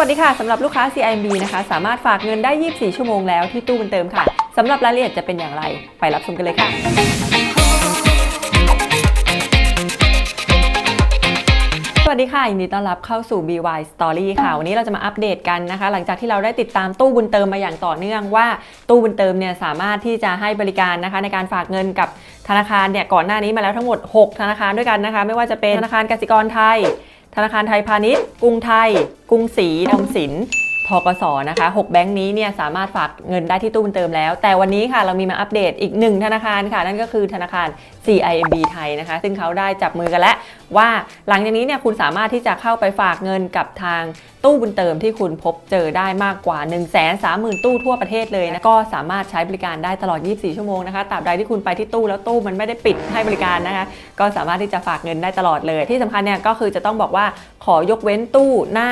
วัสดีค่ะสำหรับลูกค้า CIMB นะคะ สามารถฝากเงินได้ 24 ชั่วโมงแล้วที่ตู้บุญเติมค่ะสำหรับรายละเอียดจะเป็นอย่างไร ไปรับชมกันเลยค่ะสวัสดีค่ะยินดีต้อนรับเข้าสู่ BY Story ค่ะ วันนี้เราจะมาอัปเดตกันนะคะ หลังจากที่เราได้ติดตามตู้บุญเติมมาอย่างต่อเนื่องว่าตู้บุญเติมเนี่ยสามารถที่จะให้บริการนะคะ ในการฝากเงินกับธนาคารเนี่ยก่อนหน้านี้มาแล้วทั้งหมด 6 ธนาคารด้วยกันนะคะ ไม่ว่าจะเป็นธนาคารกสิกรไทย ธนาคารไทยพาณิชย์ กรุงไทย กรุงศรีออมสินทกสนะคะ6แบงค์นี้เนี่ยสามารถฝากเงินได้ที่ตู้บุญเติมแล้ว แต่วันนี้ค่ะเรามีมาอัปเดตอีกหนึ่งธนาคารค่ะ นั่นก็คือธนาคาร CIMB ไทยนะคะ ซึ่งเขาได้จับมือกันแล้ว ว่าหลังจากนี้เนี่ยคุณสามารถที่จะเข้าไปฝากเงินกับทางตู้บุญเติมที่คุณพบเจอได้มากกว่า 1 3 0 0 0 0 ตู้ทั่วประเทศเลยนะก็สามารถใช้บริการได้ตลอด 24 ชั่วโมงนะคะตราบใดที่คุณไปที่ตู้แล้วตู้มันไม่ได้ปิดให้บริการนะคะ ก็สามารถที่จะฝากเงินได้ตลอดเลย ที่สำคัญเนี่ยก็คือจะต้องบอกว่าขอยกเว้นตู้หน้า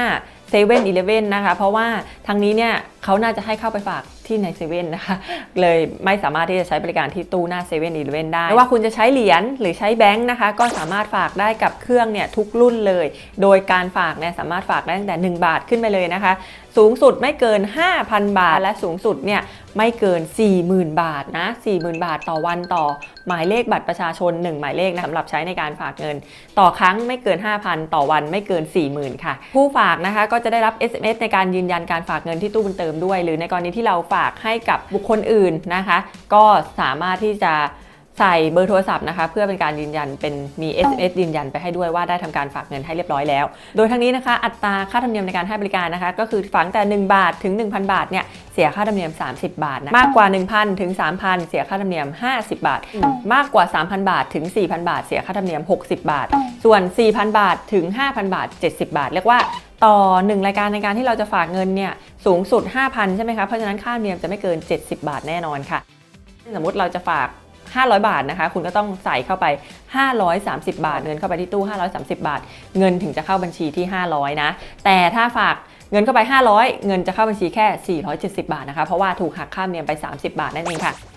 เซเว่นอีเลฟเว่นนะคะ เพราะว่าทางนี้เนี่ยเขาน่าจะให้เข้าไปฝาก ที่ในเซเว่นนะคะ เลยไม่สามารถที่จะใช้บริการที่ตู้หน้าเซเว่นอีเลเว่นได้ไม่ว่าคุณจะใช้เหรียญหรือใช้แบงค์นะคะ ก็สามารถฝากได้กับเครื่องเนี่ยทุกรุ่นเลย โดยการฝากเนี่ยสามารถฝากได้ตั้งแต่ 1 บาทขึ้นไปเลยนะคะ สูงสุดไม่เกิน 5,000 บาทและสูงสุดเนี่ย ไม่เกิน 40,000 บาทนะ40,000 บาทต่อวันต่อหมายเลขบัตรประชาชน 1 หมายเลขนะสำหรับใช้ในการฝากเงิน ต่อครั้งไม่เกิน 5,000 ต่อวันไม่เกิน 40,000 ค่ะ ผู้ฝากนะคะก็จะได้รับ SMS ในการยืนยันการฝากเงินที่ตู้บุญเติมด้วย หรือในกรณีที่เราฝากให้กับบุคคลอื่นนะคะ ก็สามารถที่จะ ใส่เบอร์โทรศัพท์นะคะเพื่อเป็นการยืนยันเป็นมี SMS ยืนยันไปให้ด้วยว่าได้ทำการฝากเงินให้เรียบร้อยแล้ว โดยทั้งนี้นะคะอัตราค่าธรรมเนียมในการให้บริการนะคะก็คือฝังแต่ 1 บาทถึง 1,000 บาทเนี่ยเสียค่าธรรมเนียม 30 บาทนะมากกว่า 1,000 ถึง 3,000 เสียค่าธรรมเนียม 50 บาท มากกว่า 3,000 บาทถึง 4,000 บาท เสียค่าธรรมเนียม 60 บาท ส่วน 4,000 บาทถึง 5,000 บาท 70 บาท เรียกว่าต่อ 1 รายการในการที่เราจะฝากเงินเนี่ยสูงสุด 5,000 ใช่ไหมคะเพราะฉะนั้นค่าธรรมเนียมจะไม่เกิน 70 บาทแน่นอนค่ะ สมมติเราจะฝาก 500 บาทนะคะ คุณก็ต้องใส่เข้าไป 530 บาท เงินเข้าไปที่ตู้ 530 บาท เงินถึงจะเข้าบัญชีที่ 500 นะ แต่ถ้าฝากเงินเข้าไป 500 เงินจะเข้าบัญชีแค่ 470 บาทนะคะ เพราะว่าถูกหักค่ามเนียมไป 30 บาทนั่นเองค่ะ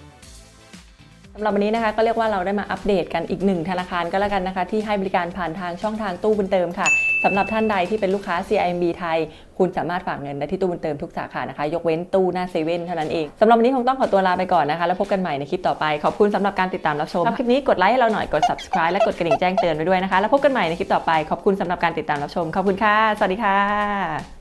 ำหรับวันนี้นะคะก็เรียกว่าเราได้มาอัปเดตกันอีกหนึ่งธนาคารก็แล้วกันนะคะ ที่ให้บริการผ่านทางช่องทางตู้บุญเติมค่ะสำหรับท่านใดที่เป็นลูกค้า CIMB ไทย คุณสามารถฝากเงินได้ที่ตู้บุญเติมทุกสาขานะคะ ยกเว้นตู้หน้าเซเว่นเท่านั้นเองสำหรับวันนี้คงต้องขอตัวลาไปก่อนนะคะ แล้วพบกันใหม่ในคลิปต่อไป ขอบคุณสำหรับการติดตามรับชมชอบคลิปนี้กดไลค์ให้เราหน่อยกด subscribe และกดกระดิ่งแจ้งเตือนไว้ด้วยนะคะแล้วพบกันใหม่ในคลิปต่อไปขอบคุณสำหรับการติดตามรับชมขอบคุณค่ะสวัสดีค่ะ